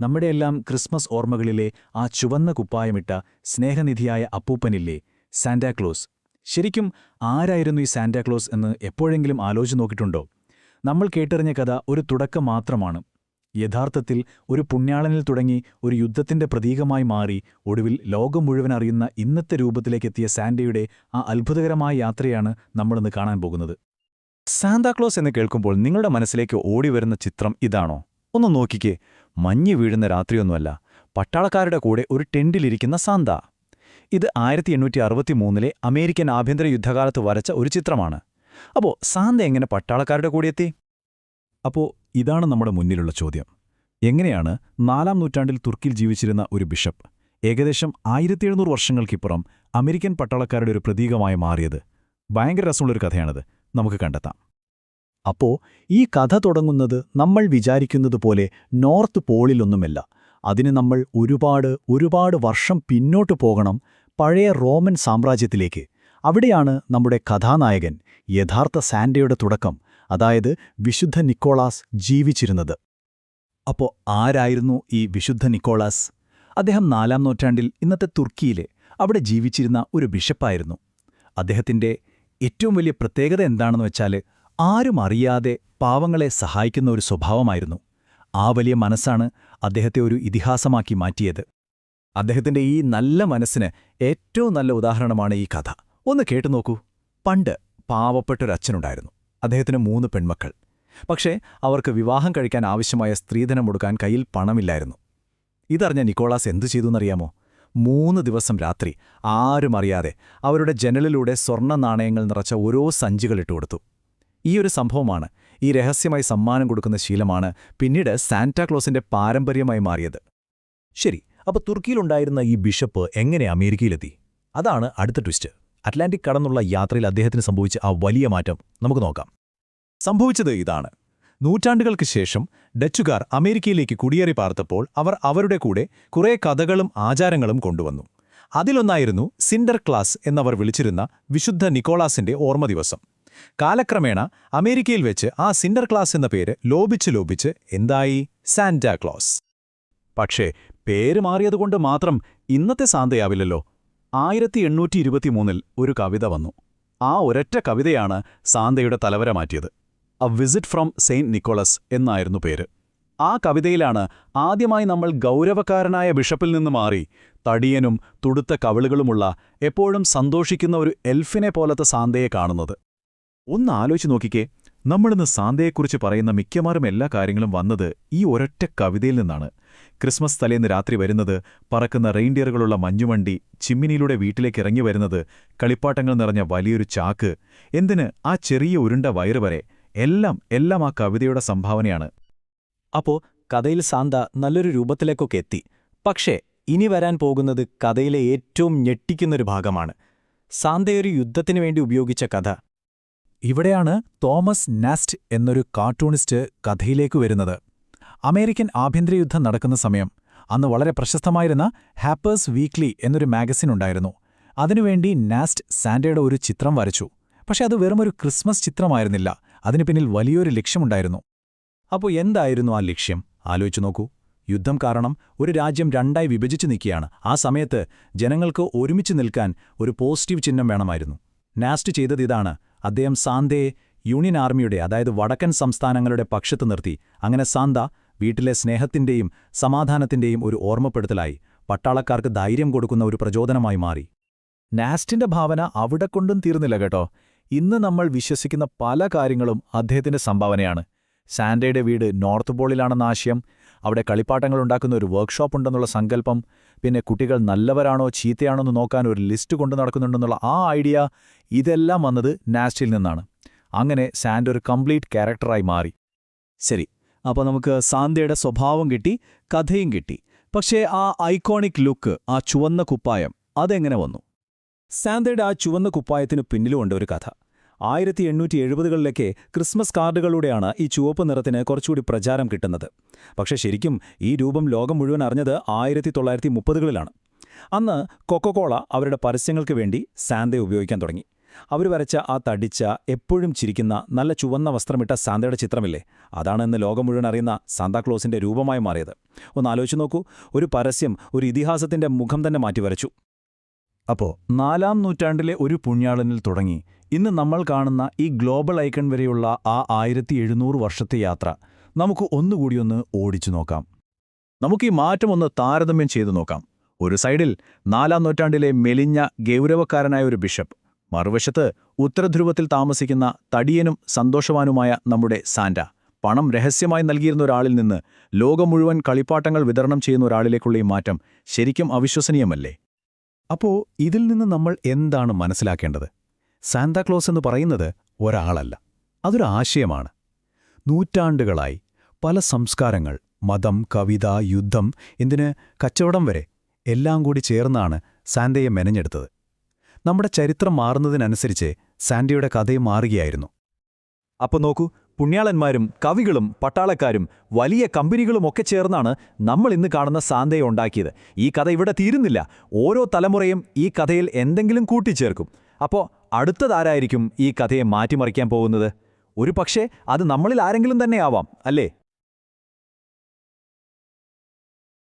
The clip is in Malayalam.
നമ്മുടെയെല്ലാം ക്രിസ്മസ് ഓർമ്മകളിലെ ആ ചുവന്ന കുപ്പായമിട്ട സ്നേഹനിധിയായ അപ്പൂപ്പനില്ലേ സാന്റാക്ലോസ്. ശരിക്കും ആരായിരുന്നു ഈ സാന്റാക്ലോസ് എന്ന് എപ്പോഴെങ്കിലും ആലോചിച്ച് നോക്കിയിട്ടുണ്ടോ? നമ്മൾ കേട്ടറിഞ്ഞ കഥ ഒരു തുടക്കം മാത്രമാണ്. യഥാർത്ഥത്തിൽ ഒരു പുണ്യാളനിൽ തുടങ്ങി ഒരു യുദ്ധത്തിന്റെ പ്രതീകമായി മാറി ഒടുവിൽ ലോകം മുഴുവൻ അറിയുന്ന ഇന്നത്തെ രൂപത്തിലേക്കെത്തിയ സാന്റയുടെ ആ അത്ഭുതകരമായ യാത്രയാണ് നമ്മളിന്ന് കാണാൻ പോകുന്നത്. സാന്താക്ലോസ് എന്ന് കേൾക്കുമ്പോൾ നിങ്ങളുടെ മനസ്സിലേക്ക് ഓടിവരുന്ന ചിത്രം ഇതാണോ? ഒന്ന് നോക്കിക്കേ. മഞ്ഞ് വീഴുന്ന രാത്രിയൊന്നുമല്ല പട്ടാളക്കാരുടെ കൂടെ ഒരു ടെന്റിലിരിക്കുന്ന സാന്ത. ഇത് ആയിരത്തി എണ്ണൂറ്റി അറുപത്തിമൂന്നിലെ അമേരിക്കൻ ആഭ്യന്തര യുദ്ധകാലത്ത് വരച്ച ഒരു ചിത്രമാണ്. അപ്പോൾ സാന്ത എങ്ങനെ പട്ടാളക്കാരുടെ കൂടെ എത്തി? അപ്പോൾ ഇതാണ് നമ്മുടെ മുന്നിലുള്ള ചോദ്യം. എങ്ങനെയാണ് നാലാം നൂറ്റാണ്ടിൽ തുർക്കിയിൽ ജീവിച്ചിരുന്ന ഒരു ബിഷപ്പ് ഏകദേശം ആയിരത്തി എഴുന്നൂറ് വർഷങ്ങൾക്കിപ്പുറം അമേരിക്കൻ പട്ടാളക്കാരുടെ ഒരു പ്രതീകമായി മാറിയത്? ഭയങ്കര രസമുള്ളൊരു കഥയാണത്. നമുക്ക് കണ്ടെത്താം. അപ്പോ ഈ കഥ തുടങ്ങുന്നത് നമ്മൾ വിചാരിക്കുന്നതുപോലെ നോർത്ത് പോളിലൊന്നുമല്ല. അതിന് നമ്മൾ ഒരുപാട് ഒരുപാട് വർഷം പിന്നോട്ട് പോകണം പഴയ റോമൻ സാമ്രാജ്യത്തിലേക്ക്. അവിടെയാണ് നമ്മുടെ കഥാനായകൻ യഥാർത്ഥ സാൻഡയുടെ തുടക്കം അതായത് വിശുദ്ധ നിക്കോളാസ് ജീവിച്ചിരുന്നത്. അപ്പോ ആരായിരുന്നു ഈ വിശുദ്ധ നിക്കോളാസ്? അദ്ദേഹം നാലാം നൂറ്റാണ്ടിൽ ഇന്നത്തെ തുർക്കിയിലെ അവിടെ ജീവിച്ചിരുന്ന ഒരു ബിഷപ്പായിരുന്നു. അദ്ദേഹത്തിന്റെ ഏറ്റവും വലിയ പ്രത്യേകത എന്താണെന്ന് വെച്ചാൽ ആരും അറിയാതെ പാവങ്ങളെ സഹായിക്കുന്ന ഒരു സ്വഭാവമായിരുന്നു. ആ വലിയ മനസ്സാണ് അദ്ദേഹത്തെ ഒരു ഇതിഹാസമാക്കി മാറ്റിയത്. അദ്ദേഹത്തിന്റെ ഈ നല്ല മനസ്സിന് ഏറ്റവും നല്ല ഉദാഹരണമാണ് ഈ കഥ. ഒന്ന് കേട്ടു നോക്കൂ. പണ്ട് പാവപ്പെട്ടൊരച്ഛനുണ്ടായിരുന്നു. അദ്ദേഹത്തിന് മൂന്ന് പെൺമക്കൾ. പക്ഷേ അവർക്ക് വിവാഹം കഴിക്കാൻ ആവശ്യമായ സ്ത്രീധനം കൊടുക്കാൻ കയ്യിൽ പണമില്ലായിരുന്നു. ഇതറിഞ്ഞ നിക്കോളാസ് എന്തു ചെയ്തുവെന്നറിയാമോ മൂന്ന് ദിവസം രാത്രി ആരും അറിയാതെ അവരുടെ ജനലിലൂടെ സ്വർണ നാണയങ്ങൾ നിറച്ച ഓരോ സഞ്ചികൾ ഇട്ടുകൊടുത്തു. ഈ ഒരു സംഭവമാണ് ഈ രഹസ്യമായി സമ്മാനം കൊടുക്കുന്ന ശീലമാണ് പിന്നീട് സാന്റാക്ലോസിന്റെ പാരമ്പര്യമായി മാറിയത്. ശരി അപ്പോൾ തുർക്കിയിലുണ്ടായിരുന്ന ഈ ബിഷപ്പ് എങ്ങനെ അമേരിക്കയിലെത്തി? അതാണ് അടുത്ത ട്വിസ്റ്റ്. അറ്റ്ലാന്റിക് കടന്നുള്ള യാത്രയിൽ അദ്ദേഹത്തിന് സംഭവിച്ച ആ വലിയ മാറ്റം നമുക്ക് നോക്കാം. സംഭവിച്ചത് ഇതാണ്. നൂറ്റാണ്ടുകൾക്ക് ശേഷം ഡച്ചുകാർ അമേരിക്കയിലേക്ക് കുടിയേറി പാർത്തപ്പോൾ അവർ അവരുടെ കൂടെ കുറേ കഥകളും ആചാരങ്ങളും കൊണ്ടുവന്നു. അതിലൊന്നായിരുന്നു സിൻഡർ ക്ലാസ് എന്നവർ വിളിച്ചിരുന്ന വിശുദ്ധ നിക്കോളാസിന്റെ ഓർമ്മ ദിവസം. കാലക്രമേണ അമേരിക്കയിൽ വെച്ച് ആ സിൻഡർ ക്ലാസ് എന്ന പേര് ലോപിച്ച് ലോപിച്ച് എന്തായി? Santa Claus. പക്ഷേ പേര് മാറിയതുകൊണ്ട് മാത്രം ഇന്നത്തെ സാന്തയാവില്ലല്ലോ. ആയിരത്തി എണ്ണൂറ്റി ഇരുപത്തിമൂന്നിൽ ഒരു കവിത വന്നു. ആ ഒരൊറ്റ കവിതയാണ് സാന്തയുടെ തലവര മാറ്റിയത്. A visit from Saint Nicholas എന്നായിരുന്നു പേര്. ആ കവിതയിലാണ് ആദ്യമായി നമ്മൾ ഗൗരവക്കാരനായ ബിഷപ്പിൽ നിന്ന് മാറി തടിയനും തുടുത്ത കവിളുകളുമുള്ള എപ്പോഴും സന്തോഷിക്കുന്ന ഒരു എൽഫിനെ പോലത്തെ സാന്തയെ കാണുന്നത്. ഒന്ന് ആലോചിച്ച് നോക്കിക്കേ. നമ്മളിന്ന് സാന്തയെക്കുറിച്ച് പറയുന്ന മിക്കമാറും എല്ലാ കാര്യങ്ങളും വന്നത് ഈ ഒരൊറ്റ കവിതയിൽ നിന്നാണ്. ക്രിസ്മസ് തലേന്ന് രാത്രി വരുന്നത് പറക്കുന്ന റെയിൻഡിയറുകളുള്ള മഞ്ഞുവണ്ടി ചിമ്മിനിയിലൂടെ വീട്ടിലേക്ക് ഇറങ്ങി വരുന്നത് കളിപ്പാട്ടങ്ങൾ നിറഞ്ഞ വലിയൊരു ചാക്ക്. എന്തിന് ആ ചെറിയ ഉരുണ്ട വയറ് വരെ? എല്ലാം എല്ലാം ആ കവിതയുടെ സംഭാവനയാണ്. അപ്പോ കഥയിൽ സാന്ത നല്ലൊരു രൂപത്തിലേക്കൊക്കെ എത്തി. പക്ഷേ ഇനി വരാൻ പോകുന്നത് കഥയിലെ ഏറ്റവും ഞെട്ടിക്കുന്നൊരു ഭാഗമാണ്. സാന്തയൊരു യുദ്ധത്തിനു വേണ്ടി ഉപയോഗിച്ച കഥ. ഇവിടെയാണ് തോമസ് നാസ്റ്റ് എന്നൊരു കാർട്ടൂണിസ്റ്റ് കഥയിലേക്ക് വരുന്നത്. അമേരിക്കൻ ആഭ്യന്തരയുദ്ധം നടക്കുന്ന സമയം അന്ന് വളരെ പ്രശസ്തമായിരുന്ന ഹാപ്പേഴ്സ് വീക്ക്ലി എന്നൊരു മാഗസിൻ ഉണ്ടായിരുന്നു. അതിനുവേണ്ടി നാസ്റ്റ് സാൻഡയുടെ ഒരു ചിത്രം വരച്ചു. പക്ഷെ അത് വെറുമൊരു ക്രിസ്മസ് ചിത്രമായിരുന്നില്ല അതിനു പിന്നിൽ വലിയൊരു ലക്ഷ്യമുണ്ടായിരുന്നു. അപ്പോൾ എന്തായിരുന്നു ആ ലക്ഷ്യം? ആലോചിച്ചു നോക്കൂ. യുദ്ധം കാരണം ഒരു രാജ്യം രണ്ടായി വിഭജിച്ചു നിൽക്കുകയാണ്. ആ സമയത്ത് ജനങ്ങൾക്ക് ഒരുമിച്ച് നിൽക്കാൻ ഒരു പോസിറ്റീവ് ചിഹ്നം വേണമായിരുന്നു. നാസ്റ്റ് ചെയ്തത് ഇതാണ്. അദ്ദേഹം സാന്തയെ യൂണിയൻ ആർമിയുടെ അതായത് വടക്കൻ സംസ്ഥാനങ്ങളുടെ പക്ഷത്ത് നിർത്തി. അങ്ങനെ സാന്ത വീട്ടിലെ സ്നേഹത്തിന്റെയും സമാധാനത്തിന്റെയും ഒരു ഓർമ്മപ്പെടുത്തലായി. പട്ടാളക്കാർക്ക് ധൈര്യം കൊടുക്കുന്ന ഒരു പ്രചോദനമായി മാറി. നാസ്റ്റിന്റെ ഭാവന അവിടെ കൊണ്ടും തീർന്നില്ല കേട്ടോ. ഇന്ന് നമ്മൾ വിശ്വസിക്കുന്ന പല കാര്യങ്ങളും അദ്ദേഹത്തിന്റെ സംഭാവനയാണ്. സാന്റയുടെ വീട് നോർത്ത് പോളിലാണെന്ന ആശയം അവിടെ കളിപ്പാട്ടങ്ങൾ ഉണ്ടാക്കുന്ന ഒരു വർക്ക്ഷോപ്പ് ഉണ്ടെന്നുള്ള സങ്കല്പം പിന്നെ കുട്ടികൾ നല്ലവരാണോ ചീത്തയാണോ എന്ന് നോക്കാൻ ഒരു ലിസ്റ്റ് കൊണ്ടു നടക്കുന്നുണ്ടെന്നുള്ള ആ ഐഡിയ ഇതെല്ലാം വന്നത് നാസ്റ്റിൽ നിന്നാണ്. അങ്ങനെ സാൻഡ് ഒരു കംപ്ലീറ്റ് ക്യാരക്ടറായി മാറി. ശരി അപ്പോൾ നമുക്ക് സാന്ധ്യയുടെ സ്വഭാവം കിട്ടി കഥയും കിട്ടി. പക്ഷേ ആ ഐക്കോണിക് ലുക്ക് ആ ചുവന്ന കുപ്പായം അതെങ്ങനെ വന്നു? സാന്ധ്യയുടെ ആ ചുവന്ന കുപ്പായത്തിന് പിന്നിലുമുണ്ട് ഒരു കഥ. ആയിരത്തി എണ്ണൂറ്റി എഴുപതുകളിലൊക്കെ ക്രിസ്മസ് കാർഡുകളിലൂടെയാണ് ഈ ചുവപ്പ് നിറത്തിന് കുറച്ചുകൂടി പ്രചാരം കിട്ടുന്നത്. പക്ഷേ ശരിക്കും ഈ രൂപം ലോകം മുഴുവൻ അറിഞ്ഞത് ആയിരത്തി തൊള്ളായിരത്തി മുപ്പതുകളിലാണ് അന്ന് കൊക്കോകോള അവരുടെ പരസ്യങ്ങൾക്ക് വേണ്ടി സാന്തെ ഉപയോഗിക്കാൻ തുടങ്ങി. അവർ വരച്ച ആ തടിച്ച എപ്പോഴും ചിരിക്കുന്ന നല്ല ചുവന്ന വസ്ത്രമിട്ട സാന്തയുടെ ചിത്രമില്ലേ? അതാണ് ഇന്ന് ലോകം മുഴുവൻ അറിയുന്ന സാന്താക്ലോസിന്റെ രൂപമായി മാറിയത്. ഒന്ന് ആലോചിച്ച് നോക്കൂ. ഒരു പരസ്യം ഒരു ഇതിഹാസത്തിന്റെ മുഖം തന്നെ മാറ്റിവരച്ചു. അപ്പോൾ നാലാം നൂറ്റാണ്ടിലെ ഒരു പുണ്യാളനിൽ തുടങ്ങി ഇന്ന് നമ്മൾ കാണുന്ന ഈ ഗ്ലോബൽ ഐക്കൺ വരെയുള്ള ആ ആയിരത്തി എഴുന്നൂറ് വർഷത്തെ യാത്ര നമുക്ക് ഒന്നുകൂടിയൊന്ന് ഓടിച്ചു നോക്കാം. നമുക്ക് ഈ മാറ്റം ഒന്ന് താരതമ്യം ചെയ്തു നോക്കാം. ഒരു സൈഡിൽ നാലാം നൂറ്റാണ്ടിലെ മെലിഞ്ഞ ഗൗരവക്കാരനായ ഒരു ബിഷപ്പ് മറുവശത്ത് ഉത്തരധ്രുവത്തിൽ താമസിക്കുന്ന തടിയനും സന്തോഷവാനുമായ നമ്മുടെ സാന്റ പണം രഹസ്യമായി നൽകിയിരുന്ന ഒരാളിൽ നിന്ന് ലോകം മുഴുവൻ കളിപ്പാട്ടങ്ങൾ വിതരണം ചെയ്യുന്ന ഒരാളിലേക്കുള്ള ഈ മാറ്റം ശരിക്കും അവിശ്വസനീയമല്ലേ? അപ്പോ ഇതിൽ നിന്ന് നമ്മൾ എന്താണ് മനസ്സിലാക്കേണ്ടത്? സാന്താക്ലോസ് എന്ന് പറയുന്നത് ഒരാളല്ല. അതൊരു ആശയമാണ്. നൂറ്റാണ്ടുകളായി പല സംസ്കാരങ്ങൾ മതം കവിത യുദ്ധം എന്തിന് കച്ചവടം വരെ എല്ലാം കൂടി ചേർന്നാണ് സാന്തയെ മെനഞ്ഞെടുത്തത്. നമ്മുടെ ചരിത്രം മാറുന്നതിനനുസരിച്ച് സാന്റയുടെ കഥയും മാറുകയായിരുന്നു. അപ്പോൾ നോക്കൂ പുണ്യാളന്മാരും കവികളും പട്ടാളക്കാരും വലിയ കമ്പനികളുമൊക്കെ ചേർന്നാണ് നമ്മൾ ഇന്ന് കാണുന്ന സാന്തയെ ഉണ്ടാക്കിയത്. ഈ കഥ ഇവിടെ തീരുന്നില്ല. ഓരോ തലമുറയും ഈ കഥയിൽ എന്തെങ്കിലും കൂട്ടിച്ചേർക്കും. അപ്പോൾ അടുത്തതാരായിരിക്കും ഈ കഥയെ മാറ്റിമറിക്കാൻ പോകുന്നത്? ഒരു പക്ഷേ അത് നമ്മളിൽ ആരെങ്കിലും തന്നെയാവാം അല്ലേ?